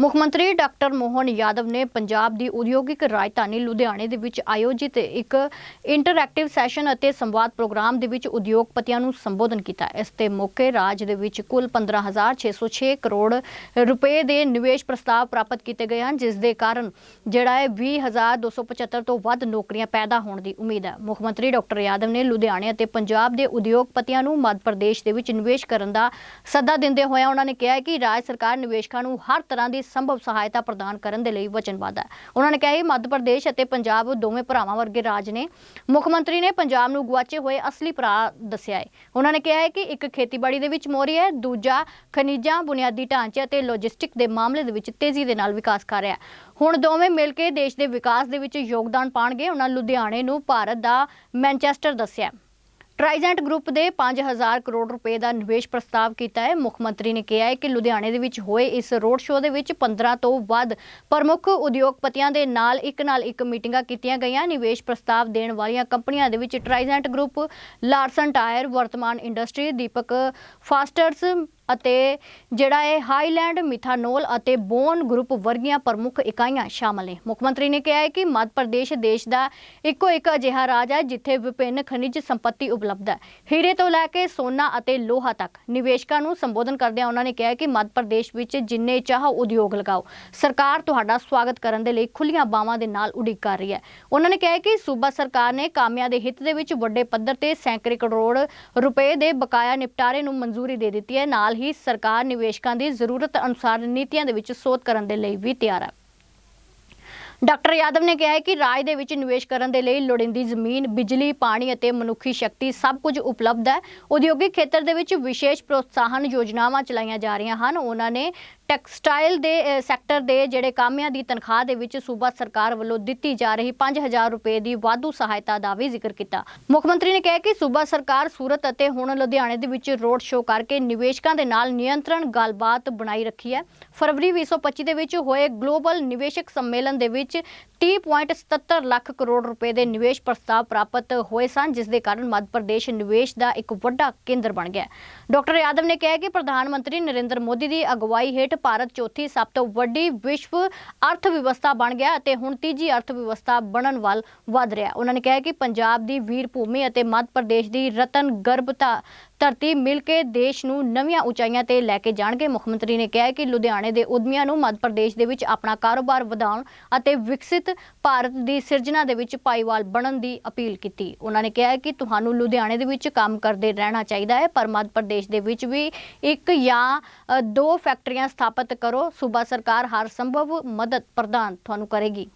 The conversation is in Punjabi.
ਮੁੱਖ ਮੰਤਰੀ ਡਾਕਟਰ ਮੋਹਨ ਯਾਦਵ ਨੇ ਪੰਜਾਬ ਦੀ ਉਦਯੋਗਿਕ ਰਾਜਧਾਨੀ ਲੁਧਿਆਣੇ ਦੇ ਵਿੱਚ ਆਯੋਜਿਤ ਇੱਕ ਇੰਟਰੈਕਟਿਵ ਸੈਸ਼ਨ ਅਤੇ ਸੰਵਾਦ ਪ੍ਰੋਗਰਾਮ ਦੇ ਵਿੱਚ ਉਦਯੋਗਪਤੀਆਂ ਨੂੰ ਸੰਬੋਧਨ ਕੀਤਾ। ਇਸ ਤੇ ਮੌਕੇ ਰਾਜ ਦੇ ਵਿੱਚ ਕੁੱਲ 15606 ਕਰੋੜ ਰੁਪਏ ਦੇ ਨਿਵੇਸ਼ ਪ੍ਰਸਤਾਵ ਪ੍ਰਾਪਤ ਕੀਤੇ ਗਏ ਹਨ, ਜਿਸ ਦੇ ਕਾਰਨ ਜਿਹੜਾ ਹੈ 20275 ਤੋਂ ਵੱਧ ਨੌਕਰੀਆਂ ਪੈਦਾ ਹੋਣ ਦੀ ਉਮੀਦ ਹੈ। ਮੁੱਖ ਮੰਤਰੀ ਡਾਕਟਰ ਯਾਦਵ ਨੇ ਲੁਧਿਆਣੇ ਅਤੇ ਪੰਜਾਬ ਦੇ ਉਦਯੋਗਪਤੀਆਂ ਨੂੰ ਮੱਧ ਪ੍ਰਦੇਸ਼ ਦੇ ਵਿੱਚ ਨਿਵੇਸ਼ ਕਰਨ ਦਾ ਸੱਦਾ ਦਿੰਦੇ ਹੋਏ ਉਹਨਾਂ ਨੇ ਕਿਹਾ ਕਿ ਰਾਜ ਸਰਕਾਰ ਨਿਵੇਸ਼ਕਾਂ ਨੂੰ ਹਰ ਤਰ੍ਹਾਂ ਦੀ ਸੰਭਵ ਸਹਾਇਤਾ ਪ੍ਰਦਾਨ ਕਰਨ ਦੇ ਲਈ ਵਚਨਬੱਧ ਹੈ। ਉਹਨਾਂ ਨੇ ਕਿਹਾ ਕਿ ਮੱਧ ਪ੍ਰਦੇਸ਼ ਅਤੇ ਪੰਜਾਬ ਦੋਵੇਂ ਭਰਾਵਾਂ ਵਰਗੇ ਰਾਜ ਨੇ ਮੁੱਖ ਮੰਤਰੀ ਨੇ ਪੰਜਾਬ ਨੂੰ ਗੁਆਚੇ ਹੋਏ ਅਸਲੀ ਭਰਾ ਦੱਸਿਆ ਹੈ। ਉਹਨਾਂ ਨੇ ਕਿਹਾ ਹੈ ਕਿ ਇੱਕ ਖੇਤੀਬਾੜੀ ਦੇ ਵਿੱਚ ਮੋਰੀ ਹੈ, ਦੂਜਾ ਖਣਿਜਾਂ, ਬੁਨਿਆਦੀ ਢਾਂਚੇ ਅਤੇ ਲੌਜਿਸਟਿਕ ਦੇ ਮਾਮਲੇ ਦੇ ਵਿੱਚ ਤੇਜ਼ੀ ਦੇ ਨਾਲ ਵਿਕਾਸ ਕਰ ਰਿਹਾ ਹੈ। ਹੁਣ ਦੋਵੇਂ ਮਿਲ ਕੇ ਦੇਸ਼ ਦੇ ਵਿਕਾਸ ਦੇ ਵਿੱਚ ਯੋਗਦਾਨ ਪਾਣਗੇ, ਉਹਨਾਂ ਲੁਧਿਆਣੇ ਨੂੰ ਭਾਰਤ ਦਾ ਮੈਨਚੈਸਟਰ ਦੱਸਿਆ ਟ੍ਰਾਈਜੈਂਟ ਗਰੁੱਪ ਦੇ 5000 ਕਰੋੜ ਰੁਪਏ ਦਾ ਨਿਵੇਸ਼ ਪ੍ਰਸਤਾਵ ਕੀਤਾ ਹੈ। ਮੁੱਖ ਮੰਤਰੀ ਨੇ ਕਿਹਾ ਹੈ ਕਿ ਲੁਧਿਆਣੇ ਦੇ ਵਿੱਚ ਹੋਏ ਇਸ ਰੋਡ ਸ਼ੋਅ ਦੇ ਵਿੱਚ 15 ਤੋਂ ਵੱਧ ਪ੍ਰਮੁੱਖ ਉਦਯੋਗਪਤੀਆਂ ਦੇ ਨਾਲ ਇੱਕ ਨਾਲ ਇੱਕ ਮੀਟਿੰਗਾਂ ਕੀਤੀਆਂ ਗਈਆਂ। ਨਿਵੇਸ਼ ਪ੍ਰਸਤਾਵ ਦੇਣ ਵਾਲੀਆਂ ਕੰਪਨੀਆਂ ਦੇ ਵਿੱਚ ਟ੍ਰਾਈਜੈਂਟ ਗਰੁੱਪ ਲਾਰਸਨ ਟਾਇਰ ਵਰਤਮਾਨ ਇੰਡਸਟਰੀ ਦੀਪਕ ਫਾਸਟਰਸ ਅਤੇ ਜਿਹੜਾ ਇਹ ਹਾਈਲੈਂਡ, ਮਿਥਾਨੋਲ ਅਤੇ ਬੋਨ ਗਰੁੱਪ ਵਰਗੀਆਂ ਪ੍ਰਮੁੱਖ ਇਕਾਈਆਂ ਸ਼ਾਮਲ ਨੇ। ਮੁੱਖ ਮੰਤਰੀ ਨੇ ਕਿਹਾ ਹੈ ਕਿ ਮੱਧ ਪ੍ਰਦੇਸ਼ ਦੇਸ਼ ਦਾ ਇੱਕੋ ਇੱਕ ਅਜਿਹਾ ਰਾਜ ਹੈ, ਜਿੱਥੇ ਵਿਭਿੰਨ ਖਣਿਜ ਸੰਪਤੀ ਉਪਲਬਧ ਹੈ। ਹੀਰੇ ਤੋਂ ਲੈ ਕੇ ਸੋਨਾ ਅਤੇ ਲੋਹਾ ਤੱਕ ਨਿਵੇਸ਼ਕਾਂ ਨੂੰ ਸੰਬੋਧਨ ਕਰਦਿਆਂ ਉਹਨਾਂ ਨੇ ਕਿਹਾ ਕਿ ਮੱਧ ਪ੍ਰਦੇਸ਼ ਵਿੱਚ ਜਿੰਨੇ ਚਾਹੋ ਉਦਯੋਗ ਲਗਾਓ, ਸਰਕਾਰ ਤੁਹਾਡਾ ਸਵਾਗਤ ਕਰਨ ਦੇ ਲਈ ਖੁੱਲੀਆਂ ਬਾਵਾਂ ਦੇ ਨਾਲ ਉਡੀਕ ਕਰ ਰਹੀ ਹੈ। ਉਹਨਾਂ ਨੇ ਕਿਹਾ ਕਿ ਸੂਬਾ ਸਰਕਾਰ ਨੇ ਕਾਮਿਆਂ ਦੇ ਹਿੱਤ ਦੇ ਵਿੱਚ ਵੱਡੇ ਪੱਧਰ ਤੇ ਸੈਂਕੜੇ ਕਰੋੜ ਰੁਪਏ ਦੇ ਬਕਾਇਆ ਨਿਪਟਾਰੇ ਨੂੰ ਮਨਜ਼ੂਰੀ ਦੇ ਦਿੱਤੀ ਹੈ। ਨਾਲ ਹੀ ਸਰਕਾਰ ਨਿਵੇਸ਼ਕਾਂ ਦੀ ਜ਼ਰੂਰਤ ਅਨੁਸਾਰ ਨੀਤੀਆਂ ਦੇ ਵਿੱਚ ਸੋਧ ਕਰਨ ਦੇ ਲਈ ਵੀ ਤਿਆਰ ਹੈ ਡਾਕਟਰ ਯਾਦਵ ਨੇ ਕਿਹਾ ਹੈ ਕਿ ਰਾਜ ਦੇ ਵਿੱਚ ਨਿਵੇਸ਼ ਕਰਨ ਦੇ ਲਈ ਲੋੜੀਂਦੀ ਜ਼ਮੀਨ, ਬਿਜਲੀ, ਪਾਣੀ ਅਤੇ ਮਨੁੱਖੀ ਸ਼ਕਤੀ ਸਭ ਕੁਝ ਉਪਲਬਧ ਹੈ। ਉਦਯੋਗਿਕ ਖੇਤਰ ਦੇ ਵਿੱਚ ਵਿਸ਼ੇਸ਼ ਪ੍ਰੋਤਸਾਹਨ ਯੋਜਨਾਵਾਂ ਚਲਾਈਆਂ ਜਾ ਰਹੀਆਂ ਹਨ। ਉਹਨਾਂ ਨੇ ਟੈਕਸਟਾਈਲ ਦੇ ਸੈਕਟਰ ਦੇ ਜਿਹੜੇ ਕਾਮਿਆਂ ਦੀ ਤਨਖਾਹ ਦੇ ਵਿੱਚ ਸੂਬਾ ਸਰਕਾਰ ਵੱਲੋਂ ਦਿੱਤੀ ਜਾ ਰਹੀ 5000 ਰੁਪਏ ਦੀ ਵਾਧੂ ਸਹਾਇਤਾ ਦਾ ਵੀ ਜ਼ਿਕਰ ਕੀਤਾ। ਮੁੱਖ ਮੰਤਰੀ ਨੇ ਕਿਹਾ ਕਿ ਸੂਬਾ ਸਰਕਾਰ ਸੂਰਤ ਅਤੇ ਹੁਣ ਲੁਧਿਆਣੇ ਦੇ ਵਿੱਚ ਰੋਡ ਸ਼ੋਅ ਕਰਕੇ ਨਿਵੇਸ਼ਕਾਂ ਦੇ ਨਾਲ ਨਿਯੰਤਰਣ ਗੱਲਬਾਤ ਬਣਾਈ ਰੱਖੀ ਹੈ। ਫਰਵਰੀ 2025 ਦੇ ਵਿੱਚ ਹੋਏ ਗਲੋਬਲ ਨਿਵੇਸ਼ਕ ਸੰਮੇਲਨ ਦੇ ਵਿੱਚ 30.77 ਲੱਖ ਕਰੋੜ ਰੁਪਏ ਦੇ ਨਿਵੇਸ਼ ਪ੍ਰਸਤਾਵ ਪ੍ਰਾਪਤ ਹੋਏ ਸਨ, ਜਿਸ ਦੇ ਕਾਰਨ ਮੱਧ ਪ੍ਰਦੇਸ਼ ਨਿਵੇਸ਼ ਦਾ ਇੱਕ ਵੱਡਾ ਕੇਂਦਰ ਬਣ ਗਿਆ ਡਾਕਟਰ ਯਾਦਵ ਨੇ ਕਿਹਾ ਕਿ ਪ੍ਰਧਾਨ ਮੰਤਰੀ ਨਰਿੰਦਰ ਮੋਦੀ ਦੀ ਅਗਵਾਈ ਹੇਠ ਭਾਰਤ ਚੌਥੀ ਸਭ ਤੋਂ ਵੱਡੀ ਵਿਸ਼ਵ ਅਰਥ ਵਿਵਸਥਾ ਬਣ ਗਿਆ ਅਤੇ ਹੁਣ ਤੀਜੀ ਅਰਥ ਵਿਵਸਥਾ ਬਣਨ ਵੱਲ ਵਧ ਰਿਹਾ। ਉਹਨਾਂ ਨੇ ਕਿਹਾ ਕਿ ਪੰਜਾਬ ਦੀ ਵੀਰ ਭੂਮੀ ਅਤੇ ਮੱਧ ਪ੍ਰਦੇਸ਼ ਦੀ ਰਤਨ ਗਰਭਤਾ ਧਰਤੀ ਮਿਲ ਕੇ ਦੇਸ਼ ਨੂੰ ਨਵੀਆਂ ਉਚਾਈਆਂ ਤੇ ਲੈ ਕੇ ਜਾਣਗੇ। ਮੁੱਖ ਮੰਤਰੀ ਨੇ ਕਿਹਾ ਕਿ ਲੁਧਿਆਣੇ ਦੇ ਉਦਮੀਆਂ ਨੂੰ ਮੱਧ ਪ੍ਰਦੇਸ਼ ਦੇ ਵਿੱਚ ਆਪਣਾ ਕਾਰੋਬਾਰ ਵਧਾਉਣ ਅਤੇ ਵਿਕਸਿਤ ਭਾਰਤ ਦੀ ਸਿਰਜਣਾ ਦੇ ਵਿੱਚ ਭਾਈਵਾਲ ਬਣਨ ਦੀ ਅਪੀਲ ਕੀਤੀ। ਉਹਨਾਂ ਨੇ ਕਿਹਾ ਕਿ ਤੁਹਾਨੂੰ ਲੁਧਿਆਣੇ ਦੇ ਵਿੱਚ ਕੰਮ ਕਰਦੇ ਰਹਿਣਾ ਚਾਹੀਦਾ ਹੈ, ਪਰ ਮੱਧ ਪ੍ਰਦੇਸ਼ ਦੇ ਵਿੱਚ ਵੀ ਇੱਕ ਜਾਂ ਦੋ ਫੈਕਟਰੀਆਂ ਸਥਾਪਿਤ ਕਰੋ। ਸੂਬਾ ਸਰਕਾਰ ਹਰ ਸੰਭਵ ਮਦਦ ਪ੍ਰਦਾਨ ਤੁਹਾਨੂੰ ਕਰੇਗੀ।